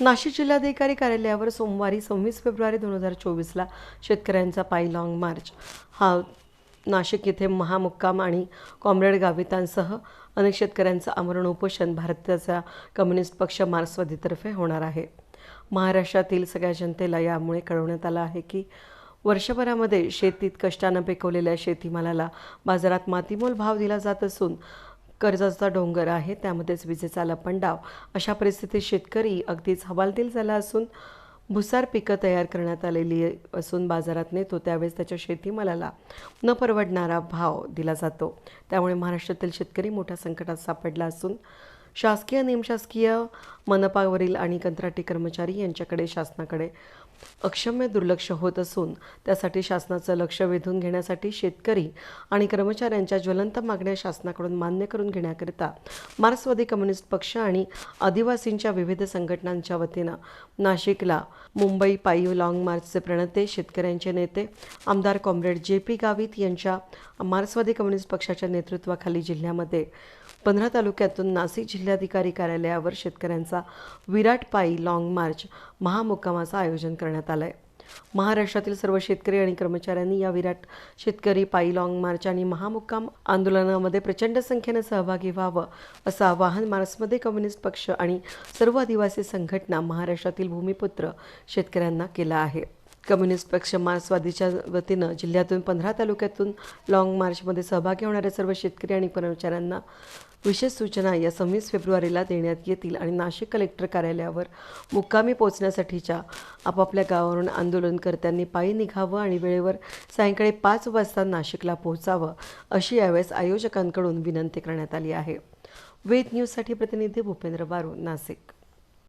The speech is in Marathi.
नाशिक जिल्हाधिकारी कार्यालयावर सोमवारी सव्वीस फेब्रुवारी दोन हजार चोवीसला शेतकऱ्यांचा पायी लाँग मार्च हा नाशिक येथे महामुक्काम आणि कॉम्रेड गावितांसह अनेक शेतकऱ्यांचं आमरण उपोषण भारताचा कम्युनिस्ट पक्ष मार्क्सवादीतर्फे होणार आहे. महाराष्ट्रातील सगळ्या जनतेला यामुळे कळवण्यात आलं आहे की वर्षभरामध्ये शेतीत कष्टानं पिकवलेल्या शेतीमालाला बाजारात मातीमोल भाव दिला जात असून कर्जाचा डोंगर आहे त्यामध्येच विजेचा लपंडाव अशा परिस्थितीत शेतकरी अगदीच हवालदिल झाला असून भुसार पिकं तयार करण्यात आलेली असून बाजारात नेतो त्यावेळेस त्याच्या शेतीमालाला न परवडणारा भाव दिला जातो. त्यामुळे महाराष्ट्रातील शेतकरी मोठ्या संकटात सापडला असून शासकीय निमशासकीय मनपावरील आणि कंत्राटी कर्मचारी यांच्याकडे शासनाकडे अक्षम्य दुर्लक्ष होत असून त्यासाठी शासनाचं लक्ष वेधून घेण्यासाठी शेतकरी आणि कर्मचाऱ्यांच्या ज्वलंत मागण्या शासनाकडून मान्य करून घेण्याकरिता मार्क्सवादी कम्युनिस्ट पक्ष आणि आदिवासींच्या विविध संघटनांच्या वतीनं नाशिकला मुंबई पायी लाँग मार्चचे प्रणेते शेतकऱ्यांचे नेते आमदार कॉम्रेड जे पी गावित यांच्या मार्क्सवादी कम्युनिस्ट पक्षाच्या नेतृत्वाखाली जिल्ह्यामध्ये पंधरा तालुक्यातून नाशिक जिल्हाधिकारी कार्यालयावर शेतकऱ्यांचा विराट पायी लाँग मार्च महामुक्कामाचं आयोजन करण्यात आलं आहे महाराष्ट्रातील सर्व शेतकरी आणि कर्मचाऱ्यांनी या विराट शेतकरी पायी लाँग मार्च आणि महामुक्काम आंदोलनामध्ये प्रचंड संख्येनं सहभागी व्हावं असं आवाहन मार्क्समध्ये कम्युनिस्ट पक्ष आणि सर्व आदिवासी संघटना महाराष्ट्रातील भूमिपुत्र शेतकऱ्यांना केलं आहे. कम्युनिस्ट पक्ष मार्क्सवादीच्या वतीनं जिल्ह्यातून पंधरा तालुक्यातून लाँग मार्चमध्ये सहभागी होणाऱ्या सर्व शेतकरी आणि कर्मचाऱ्यांना विशेष सूचना या सव्वीस फेब्रुवारीला देण्यात येतील आणि नाशिक कलेक्टर कार्यालयावर मुक्कामी पोहोचण्यासाठीच्या आपापल्या गावावरून आंदोलनकर्त्यांनी पायी निघावं आणि वेळेवर सायंकाळी पाच वाजता नाशिकला पोहोचावं अशी यावेळेस आयोजकांकडून विनंती करण्यात आली आहे. वेद न्यूजसाठी प्रतिनिधी भूपेंद्र बारू नाशिक.